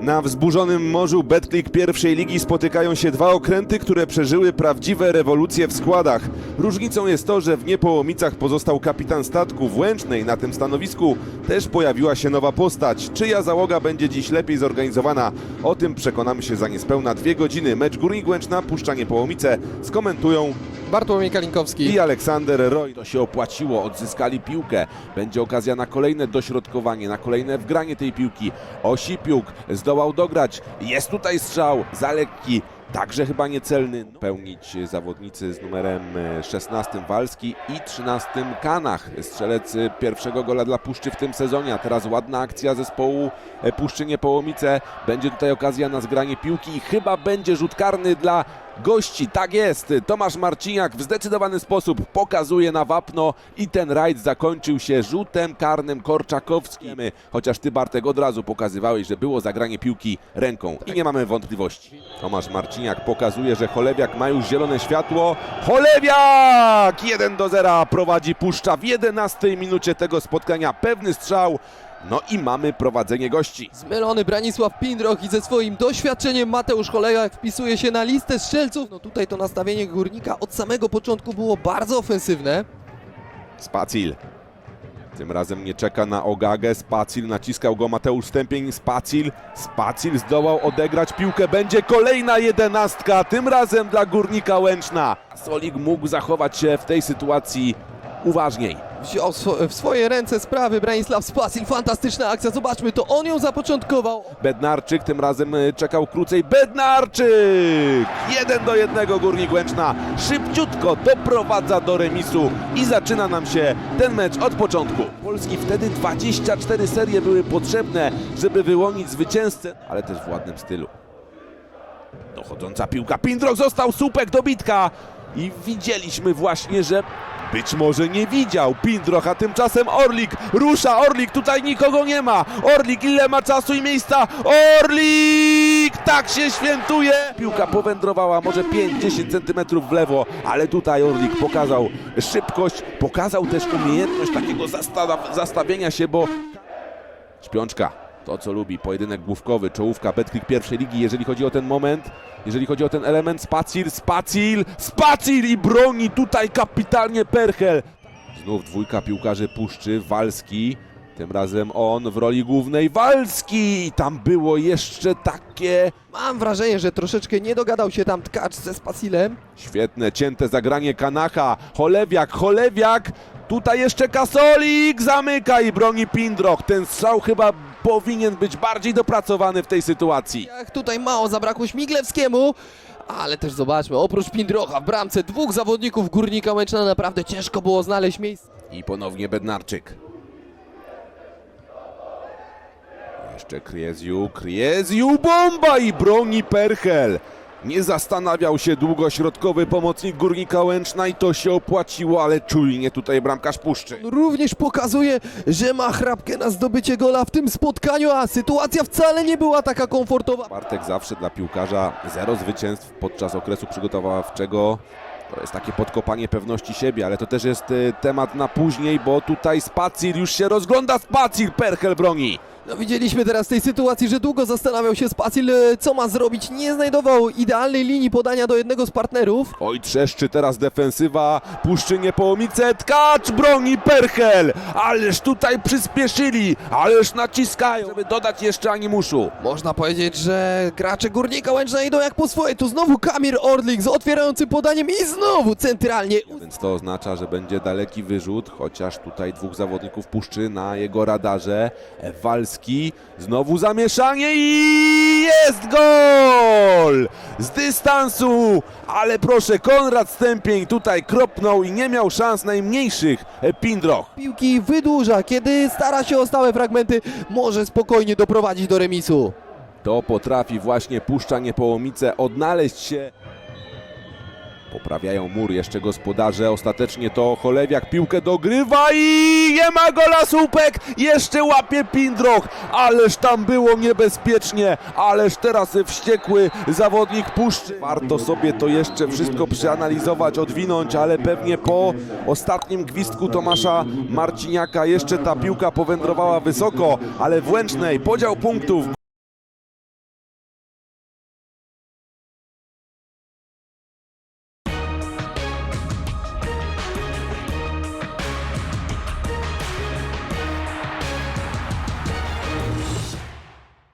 Na wzburzonym morzu Betclic pierwszej ligi spotykają się dwa okręty, które przeżyły prawdziwe rewolucje w składach. Różnicą jest to, że w Niepołomicach pozostał kapitan statku w Łęcznej. Na tym stanowisku też pojawiła się nowa postać. Czyja załoga będzie dziś lepiej zorganizowana? O tym przekonamy się za niespełna dwie godziny. Mecz Górnik Łęczna, Puszcza Niepołomice skomentują Bartłomiej Kalinkowski. i Aleksander Roy. To się opłaciło, odzyskali piłkę. Będzie okazja na kolejne dośrodkowanie, na kolejne wgranie tej piłki. Osipiuk zdołał dograć. Jest tutaj strzał za lekki. Także chyba niecelny pełnić zawodnicy z numerem e, 16 Walski i 13 Kanach. Strzelec e, pierwszego gola dla Puszczy w tym sezonie. A teraz ładna akcja zespołu e, Puszczy Niepołomice. Będzie tutaj okazja na zgranie piłki i chyba będzie rzut karny dla gości. Tak jest. Tomasz Marciniak w zdecydowany sposób pokazuje na wapno i ten rajd zakończył się rzutem karnym Korczakowskim. Chociaż ty Bartek od razu pokazywałeś, że było zagranie piłki ręką i nie mamy wątpliwości. Tomasz Marciniak pokazuje, że Cholewiak ma już zielone światło. Cholewiak! 1 do 0 prowadzi Puszcza w 11 minucie tego spotkania. Pewny strzał. No i mamy prowadzenie gości. Zmylony Branisław Pindroch i ze swoim doświadczeniem Mateusz Cholejak wpisuje się na listę strzelców. No tutaj to nastawienie górnika od samego początku było bardzo ofensywne. Spacil. Tym razem nie czeka na Ogagę. Spacil naciskał go Mateusz Stępień. Spacil. Spacil zdołał odegrać piłkę. Będzie kolejna jedenastka. Tym razem dla Górnika Łęczna. Solik mógł zachować się w tej sytuacji uważniej. Wziął w swoje ręce sprawy Branisław Spasil. Fantastyczna akcja, zobaczmy, to on ją zapoczątkował. Bednarczyk tym razem y, czekał krócej. Bednarczyk! Jeden do jednego Górnik Łęczna. Szybciutko doprowadza do remisu i zaczyna nam się ten mecz od początku. Polski wtedy 24 serie były potrzebne, żeby wyłonić zwycięzcę, ale też w ładnym stylu. Dochodząca piłka. Pindrok został słupek dobitka i widzieliśmy właśnie, że być może nie widział Pindroch, a tymczasem Orlik rusza. Orlik, tutaj nikogo nie ma. Orlik, ile ma czasu i miejsca? Orlik! Tak się świętuje! Piłka powędrowała może 5-10 centymetrów w lewo, ale tutaj Orlik pokazał szybkość, pokazał też umiejętność takiego zastaw- zastawienia się, bo Śpiączka, to co lubi, pojedynek główkowy, czołówka Betclic pierwszej ligi, jeżeli chodzi o ten moment, jeżeli chodzi o ten element, Spacil, Spacil, Spacil i broni tutaj kapitalnie Perchel. Znów dwójka piłkarzy Puszczy, Walski, tym razem on w roli głównej, Walski! Tam było jeszcze takie Mam wrażenie, że troszeczkę nie dogadał się tam tkacz ze Spasilem. Świetne, cięte zagranie Kanacha. Cholewiak, Cholewiak. Tutaj jeszcze Kasolik zamyka i broni Pindroch. Ten strzał chyba powinien być bardziej dopracowany w tej sytuacji. Jak tutaj mało zabrakło Śmiglewskiemu. Ale też zobaczmy, oprócz Pindrocha w bramce dwóch zawodników Górnika Łęczna naprawdę ciężko było znaleźć miejsce. I ponownie Bednarczyk. Jeszcze Krieziu, Krieziu, bomba i broni Perchel. Nie zastanawiał się długo środkowy pomocnik Górnika Łęczna i to się opłaciło, ale czujnie tutaj bramkarz puszczy. Również pokazuje, że ma chrapkę na zdobycie gola w tym spotkaniu, a sytuacja wcale nie była taka komfortowa. Bartek zawsze dla piłkarza zero zwycięstw podczas okresu przygotowawczego. To jest takie podkopanie pewności siebie, ale to też jest y, temat na później, bo tutaj Spacil już się rozgląda. Spacil, Perchel broni. No widzieliśmy teraz w tej sytuacji, że długo zastanawiał się Spacil, e, co ma zrobić. Nie znajdował idealnej linii podania do jednego z partnerów. Oj, trzeszczy teraz defensywa, puszczy Niepołomice, Tkacz broni Perchel, ależ tutaj przyspieszyli, ależ naciskają, żeby dodać jeszcze animuszu. Można powiedzieć, że gracze Górnika Łęczna idą jak po swoje. Tu znowu Kamil Orlik z otwierającym podaniem i znowu centralnie. Więc to oznacza, że będzie daleki wyrzut, chociaż tutaj dwóch zawodników puszczy na jego radarze. Walski, znowu zamieszanie i jest gol! Z dystansu, ale proszę, Konrad Stępień tutaj kropnął i nie miał szans najmniejszych. E, Pindroch. Piłki wydłuża, kiedy stara się o stałe fragmenty, może spokojnie doprowadzić do remisu. To potrafi właśnie Puszcza Niepołomice odnaleźć się. Poprawiają mur jeszcze gospodarze. Ostatecznie to Cholewiak piłkę dogrywa i nie ma gola słupek. Jeszcze łapie Pindroch. Ależ tam było niebezpiecznie. Ależ teraz wściekły zawodnik Puszczy. Warto sobie to jeszcze wszystko przeanalizować, odwinąć, ale pewnie po ostatnim gwizdku Tomasza Marciniaka jeszcze ta piłka powędrowała wysoko, ale w Łęcznej podział punktów